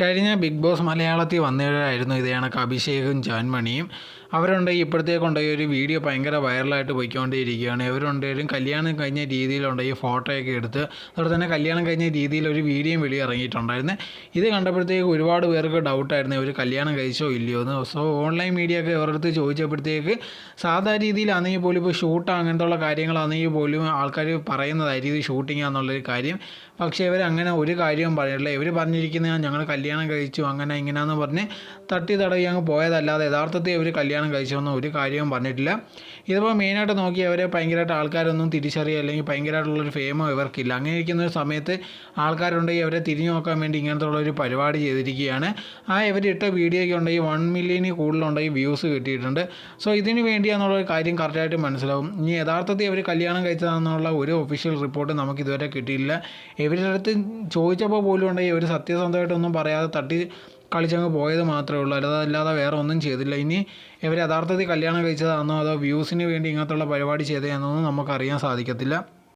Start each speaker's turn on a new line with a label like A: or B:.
A: കഴിഞ്ഞ big boss മലയാളത്തിൽ വന്നവരായിരുന്നു ഇത് കണക്ക് അഭിഷേകും ജാൻമണിയും. അവരുണ്ടെങ്കിൽ ഇപ്പോഴത്തേക്കുണ്ടെങ്കിൽ ഒരു വീഡിയോ ഭയങ്കര വൈറലായിട്ട് പോയിക്കൊണ്ടേയിരിക്കുകയാണ്. ഇവരുണ്ടെങ്കിലും കല്യാണം കഴിഞ്ഞ രീതിയിലുണ്ടെങ്കിൽ ഫോട്ടോയൊക്കെ എടുത്ത് അതുപോലെ തന്നെ കല്യാണം കഴിഞ്ഞ രീതിയിൽ ഒരു വീഡിയോയും വെളി ഇറങ്ങിയിട്ടുണ്ടായിരുന്നു ഇത് കണ്ടപ്പോഴത്തേക്ക് ഒരുപാട് പേർക്ക് ഡൗട്ടായിരുന്നു. ഇവർ കല്യാണം കഴിച്ചോ ഇല്ലയോ എന്ന്. സോ ഓൺലൈൻ മീഡിയ ഒക്കെ ഇവരുടെ ചോദിച്ചപ്പോഴത്തേക്ക് സാധാ രീതിയിലാണെങ്കിൽ പോലും ഇപ്പോൾ ഷൂട്ട് അങ്ങനത്തെ ഉള്ള കാര്യങ്ങളാണെങ്കിൽ പോലും ആൾക്കാർ പറയുന്നതായിരിക്കും ഇത് ഷൂട്ടിംഗ് ആണെന്നുള്ളൊരു കാര്യം. പക്ഷേ ഇവർ അങ്ങനെ ഒരു കാര്യവും പറഞ്ഞിട്ടില്ല. ഇവർ പറഞ്ഞിരിക്കുന്ന ഞങ്ങൾ കല്യാണം കഴിച്ചു അങ്ങനെ ഇങ്ങനെയെന്ന് പറഞ്ഞ് തട്ടി തടവി അങ്ങ് പോയതല്ലാതെ യഥാർത്ഥത്തിൽ അവർ കല്യാണം കഴിച്ചൊന്നും ഒരു കാര്യവും പറഞ്ഞിട്ടില്ല. ഇതിപ്പോൾ മെയിനായിട്ട് നോക്കി അവരെ ഭയങ്കരമായിട്ട് ആൾക്കാരൊന്നും തിരിച്ചറിയുക അല്ലെങ്കിൽ ഭയങ്കരമായിട്ടുള്ളൊരു ഫേമോ ഇവർക്കില്ല. അങ്ങനെ ഇരിക്കുന്ന ഒരു സമയത്ത് ആൾക്കാരുണ്ടെങ്കിൽ അവരെ തിരിഞ്ഞു നോക്കാൻ വേണ്ടി ഇങ്ങനത്തെ ഉള്ളൊരു പരിപാടി ചെയ്തിരിക്കുകയാണ്. ആ ഇവരിട്ട വീഡിയോയ്ക്ക് ഉണ്ടെങ്കിൽ വൺ മില്യണിൽ കൂടുതലുണ്ടെങ്കിൽ വ്യൂസ് കിട്ടിയിട്ടുണ്ട്. സോ ഇതിന് വേണ്ടിയാണെന്നുള്ള ഒരു കാര്യം കറക്റ്റായിട്ട് മനസ്സിലാവും. ഇനി യഥാർത്ഥത്തിൽ അവർ കല്യാണം കഴിച്ചതാണെന്നുള്ള ഒരു ഒഫീഷ്യൽ റിപ്പോർട്ട് നമുക്ക് ഇതുവരെ കിട്ടിയില്ല ഇവരുടെ അടുത്ത് ചോദിച്ചപ്പോൾ പോലും ഉണ്ടെങ്കിൽ ഇവർ സത്യസന്ധമായിട്ടൊന്നും പറയാതെ തട്ടി കളിച്ചങ്ങ് പോയത് മാത്രമേ ഉള്ളൂ. അല്ലാതെ അല്ലാതെ വേറെ ഒന്നും ചെയ്തില്ല. ഇനി ഇവർ യഥാർത്ഥത്തിൽ കല്യാണം കഴിച്ചതാണോ അതോ വ്യൂസിന് വേണ്ടി ഇങ്ങനത്തുള്ള പരിപാടി ചെയ്തതാണോ നമുക്ക് നമുക്കറിയാൻ സാധിക്കത്തില്ല.